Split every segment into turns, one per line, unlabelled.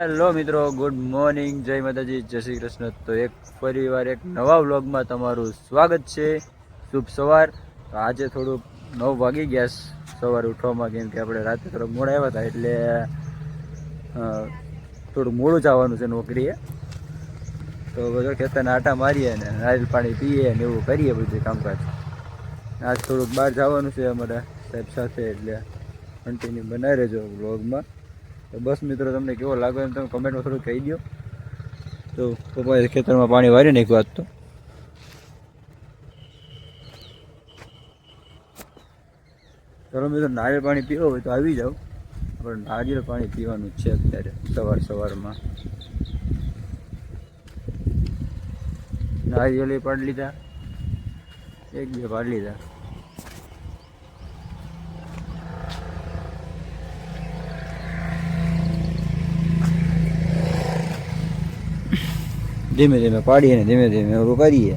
Hello મિત્રો, good morning, જય માતાજી, જય શ્રી કૃષ્ણ. તો એક ફરીવાર એક નવા વ્લોગમાં તમારું સ્વાગત છે. શુભ સવાર. તો આજે થોડુંક નવ વાગી ગયા સવારે ઉઠવામાં, કેમ કે આપણે રાતે થોડુંક મોડા આવ્યા હતા, એટલે થોડું મોડું જવાનું છે નોકરીએ. તો બધો ખેતરને આટા મારીએ ને નારિયેલ પાણી પીએ ને એવું કરીએ બધું કામકાજ. આજ થોડુંક બહાર જવાનું છે અમારા સાહેબ સાથે, એટલે કન્ટિન્યુ બનાવી રહેજો વ્લોગમાં. તો બસ મિત્રો, તમને કેવો લાગે એમ તમે કમેન્ટમાં થોડું કહી દો તો પપ્પાએ ખેતરમાં પાણી વારી નાખ્યું આજ તો. ચલો મિત્રો, નારિયેળ પાણી પીવો હોય તો આવી જાઓ. આપણે નારિયેળ પાણી પીવાનું છે અત્યારે, સવાર સવારમાં. નારિયેળ પાડી લીધા. એક બે પાડી લીધા. ધીમે ધીમે પાડીએ ને ધીમે ધીમે ઓલું કરીએ.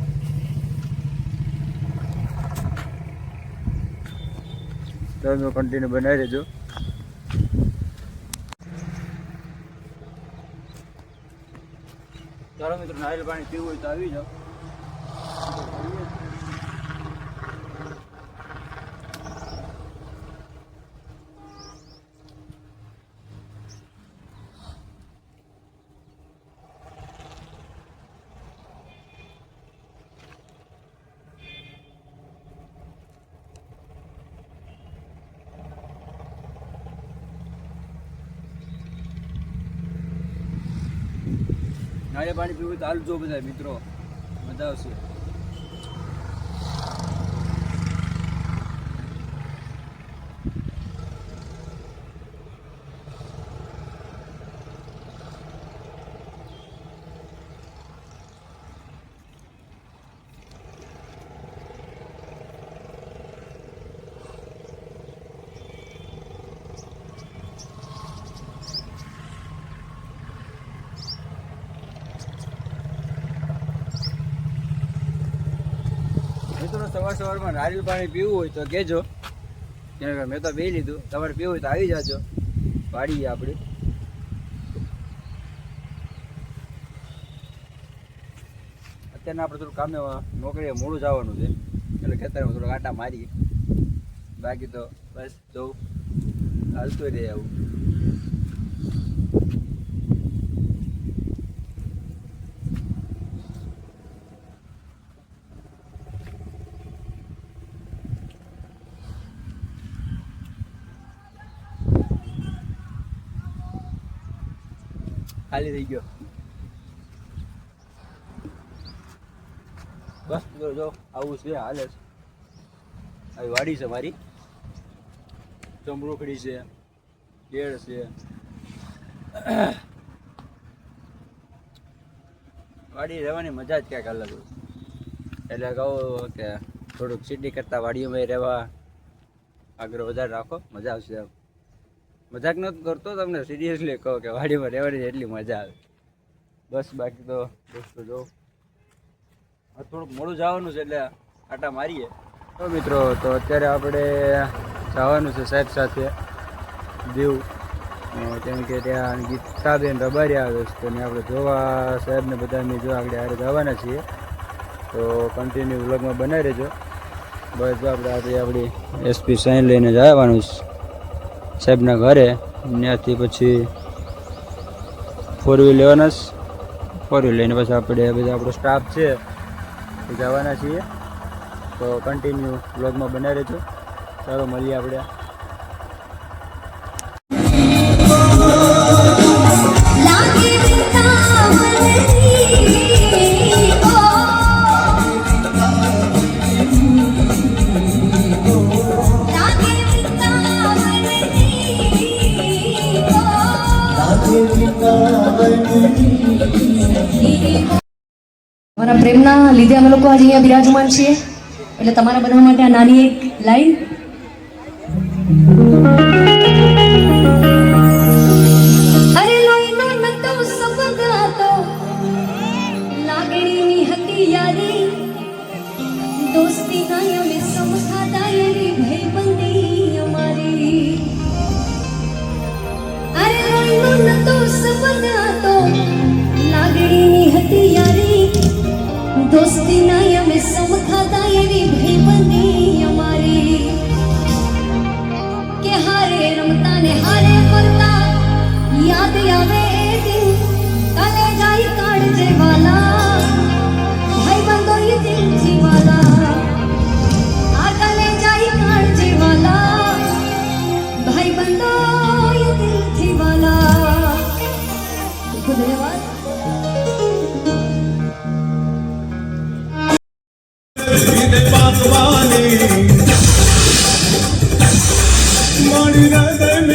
તમે કન્ટિન્યુ બનાવી દેજો. ચાલો મિત્રો, નારિયેળ પાણી પીવું હોય તો આવી જાઓ. નારિયેળ પાણી પીવું તો હાલ જો બધા મિત્રો. મજા આવશે મિત્રો સવાર સવારમાં નારિયેળ પાણી પીવું હોય તો કહેજો. મેં તો પી લીધું. તમારે પીવું હોય તો આવી જાજો. પાડીએ આપણે. અત્યારે આપણે થોડું કામે નોકરીએ મોડું જવાનું છે. એટલે ખેતરમાં થોડું આટા મારીએ. બાકી તો બસ જવું. હાલતું રહે આવું. ખાલી થઈ ગયો. બસ જો જો આવું છે હાલે છે. આવી વાડી છે મારી. ચમરોખડી છે કેળ છે. વાડી રહેવાની મજા જ ક્યાંક અલગ એટલે કહું કે થોડુંક સિટી કરતાં વાડીઓમાં રહેવા આગળ વધારે રાખો મજા આવશે મજાક નથી કરતો તમને સિરિયસલી કહો કે વાડીમાં રહેવાની એટલી મજા આવે. બસ બાકી તો દોસ્તો જો થોડુંક મોડું જવાનું છે એટલે આટા મારીએ. તો મિત્રો, તો અત્યારે આપણે જવાનું છે સાહેબ સાથે, દીવ. કેમ કે ત્યાં ગીતાબેન રબારી આવે છે ને આપણે જોવા સાહેબને બધાને જો આપણે હારે જવાના છીએ. તો કન્ટિન્યુ વ્લોગમાં બનાવી રહેજો. બસ જો આપણે આજે આપણી એસપી સાઈન લઈને જવાનું છે. સાહેબના ઘરે. ત્યાંથી પછી ફોર વ્હીલ લેવાના જ ફોર વ્હીલ લઈને પછી આપણે બધા આપણો સ્ટાફ છે જવાના છીએ. તો કન્ટિન્યુ બ્લોગમાં બનાવી રહેજો. ચાલો મળીએ આપણે.
તમારા પ્રેમના લીધે અમે લોકો આજે અહીંયા બિરાજમાન છીએ. એટલે તમારા બધા માટે આ નાની એક લાઈન.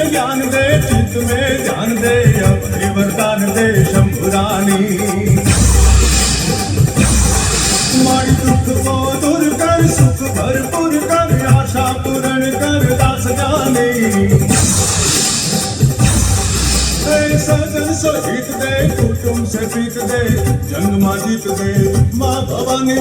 જ્ઞાન દે ચિત્ત મેં ધ્યાન દે અભિવર્તાન દે શંભુરાની જીત દે કુટુંબ સે જીત દે જન્મ જીત દે મા ભવાની